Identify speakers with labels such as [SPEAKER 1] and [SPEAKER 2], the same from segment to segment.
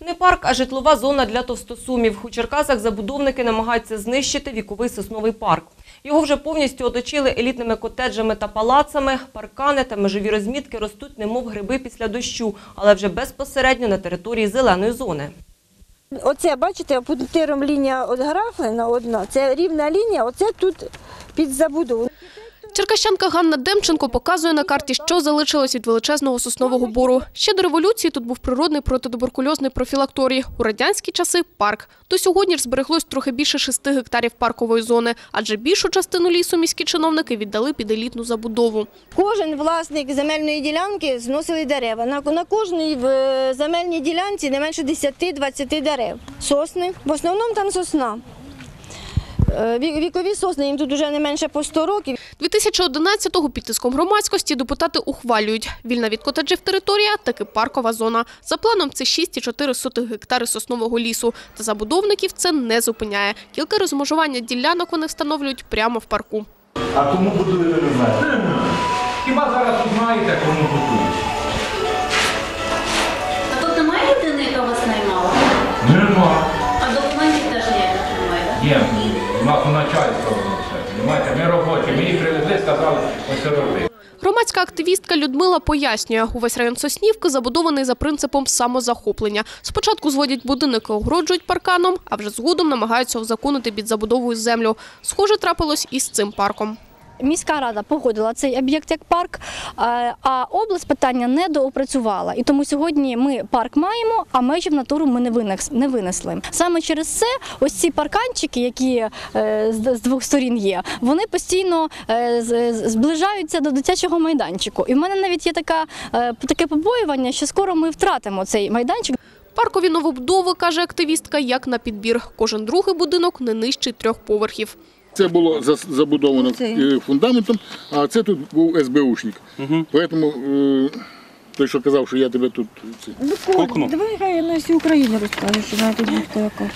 [SPEAKER 1] Не парк, а житлова зона для товстосумів. У Черкасах забудовники намагаються знищити віковий сосновий парк. Його вже повністю оточили елітними котеджами та палацами. Паркани та межові розмітки ростуть, немов гриби після дощу, але вже безпосередньо на території зеленої зони.
[SPEAKER 2] Оце, бачите, пунктиром лінія от графлена одна. Це рівна лінія, оце тут під забудову.
[SPEAKER 3] Черкащанка Ганна Демченко показує на карті, що залишилось від величезного соснового бору. Ще до революції тут був природний протитуберкульозний профілакторій. У радянські часи – парк. До сьогодні ж збереглось трохи більше шести гектарів паркової зони, адже більшу частину лісу міські чиновники віддали під елітну забудову.
[SPEAKER 2] Кожен власник земельної ділянки зносили дерева. На, кожній в, земельній ділянці не менше 10-20 дерев. Сосни. В основному там сосна. Е, Вікові сосни, їм тут вже не менше по 100 років.
[SPEAKER 3] 2011-го під тиском громадськості депутати ухвалюють. Вільна від котеджів територія – таки паркова зона. За планом це 6,4 гектари соснового лісу. Та забудовників це не зупиняє. Кілька розмежування ділянок вони встановлюють прямо в парку.
[SPEAKER 4] А кому будує, не знаєте.
[SPEAKER 5] Хіба зараз узнаєте, кому готують?
[SPEAKER 6] А тут немає людини, яка вас наймала?
[SPEAKER 5] Нема.
[SPEAKER 6] А документів теж ніяких немає,
[SPEAKER 5] Є. У нас у все. Понимаєте, ми робочі. Мені привезли, сказали, ось роби.
[SPEAKER 3] Громадська активістка Людмила пояснює, увесь район Соснівки забудований за принципом самозахоплення. Спочатку зводять будинки, огороджують парканом, а вже згодом намагаються узаконити під забудовою землю. Схоже, трапилось і з цим парком.
[SPEAKER 7] Міська рада погодила цей об'єкт як парк, е, а область питання не доопрацювала. І тому сьогодні ми парк маємо, а межі в натуру ми не винес- винесли. Саме через це ось ці парканчики, які е, з двох сторін є, вони постійно е, зближаються до дитячого майданчику. І в мене навіть є така, таке побоювання, що скоро ми втратимо цей майданчик.
[SPEAKER 3] Паркові новобудови, каже активістка, як на підбір. Кожен другий будинок не нижчий трьох поверхів.
[SPEAKER 8] Це було забудовано е, фундаментом, а це тут був СБУшник. Тому е, той, що казав, що я тебе тут. це,
[SPEAKER 2] Давай хай на всю Україну розкажеш, що тут ніхто яка.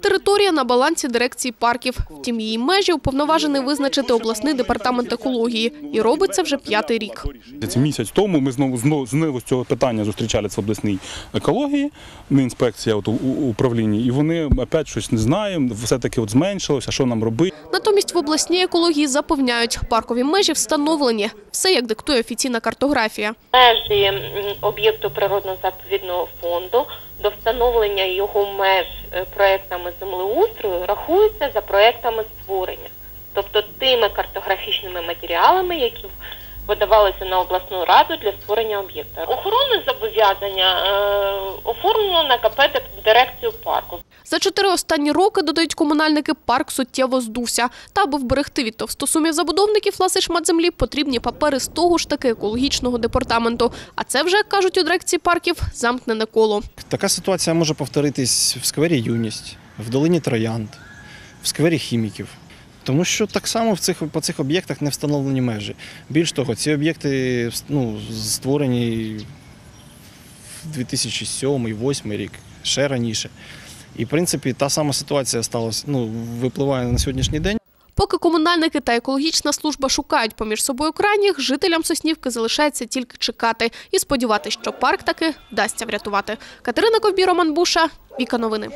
[SPEAKER 3] Територія на балансі дирекції парків. Втім, її межі уповноважений визначити обласний департамент екології. І робить це вже п'ятий рік.
[SPEAKER 9] Це місяць тому ми знову знову знову з цього питання зустрічалися в обласній екології, не інспекція от, у, у управлінні, і вони опять щось не знаємо, все-таки от зменшилося, що нам робити.
[SPEAKER 3] Натомість в обласній екології запевняють, паркові межі встановлені. Все, як диктує офіційна картографія.
[SPEAKER 10] межі об'єкту природно-заповідного фонду до встановлення його меж проектами землеустрою рахуються за проектами створення, тобто тими картографічними матеріалами, які видавалися на обласну раду для створення об'єкта. Охоронне зобов'язання е, оформлено на КП дирекцію парку.
[SPEAKER 3] За чотири останні роки, додають комунальники, парк суттєво здувся. Та аби вберегти від товстосумів забудовників власний шмат землі, потрібні папери з того ж таки екологічного департаменту. А це вже, як кажуть у дирекції парків, замкнене коло.
[SPEAKER 11] Така ситуація може повторитись в сквері Юність, в долині Троянд, в сквері хіміків. Тому що так само в цих, по цих об'єктах не встановлені межі. Більш того, ці об'єкти ну, створені в 2007-2008 рік, ще раніше. І, в принципі, та сама ситуація сталася, ну, випливає на сьогоднішній день.
[SPEAKER 3] Поки комунальники та екологічна служба шукають поміж собою крайніх, жителям Соснівки залишається тільки чекати і сподіватися, що парк таки вдасться врятувати. Катерина Ковбі, Роман Буша, Віка Новини.